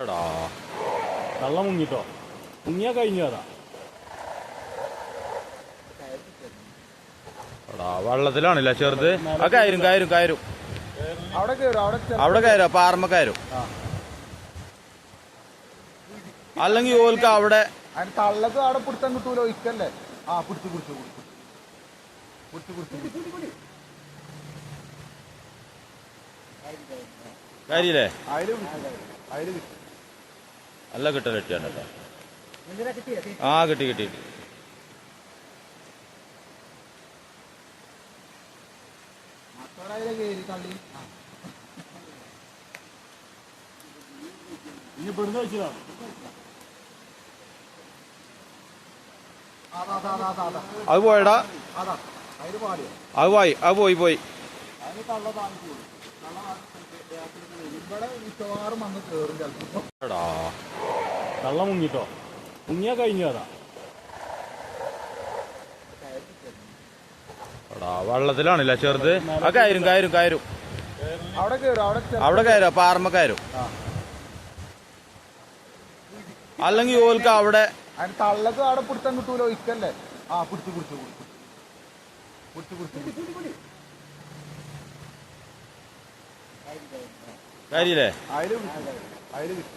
എടാ. വെള്ളം മുങ്ങിട്ടോ? മുങ്ങിയാ കഴിഞ്ഞു അതാ എടാ വെള്ളത്തിലാണല്ലേ ചെറുത്? ആ കയറും കയറും കയറും. അവിടെ കയറും അവിടെ കയറും പാറമ്മ കയറും. ആ. അല്ലെങ്കിൽ ഓൽക്ക് അവിടെ തള്ളത് അവിടെ പിടുത്തം കിട്ടൂലോ ഇക്കല്ലേ ആ പിടിച്ചു പിടിച്ചു പിടിച്ചു. പിടിച്ചു പിടിച്ചു കാര്യല്ലേ അതിൽ. അതിൽ പിടിച്ചു. നല്ല കിട്ടാൻ കിട്ടിയാണ് കേട്ടോ. ആ കിട്ടി കിട്ടി അതാ പോയടാ. അതാ പോയി അത് പോയി പോയി. എടാ വെള്ളം മുങ്ങിട്ടോ മുങ്ങിയാ കഴിഞ്ഞു അതാ വെള്ളത്തിലാണല്ലേ ചെറുത്? ആ കയറും കയറും കയറും. അവിടെ കയറും അവിടെ കയറും പാറമ്മ കയറും. ആ. അല്ലെങ്കിൽ ഓൽക്ക് അവിടെ തള്ളത് അവിടെ പിടുത്തം കിട്ടൂലോ? ഇക്കല്ലേ? ആ പിടിച്ചു പിടിച്ചു പിടിച്ചു പിടിച്ചു കാര്യല്ലേ അതിൽ. അതിൽ പിടിച്ചു.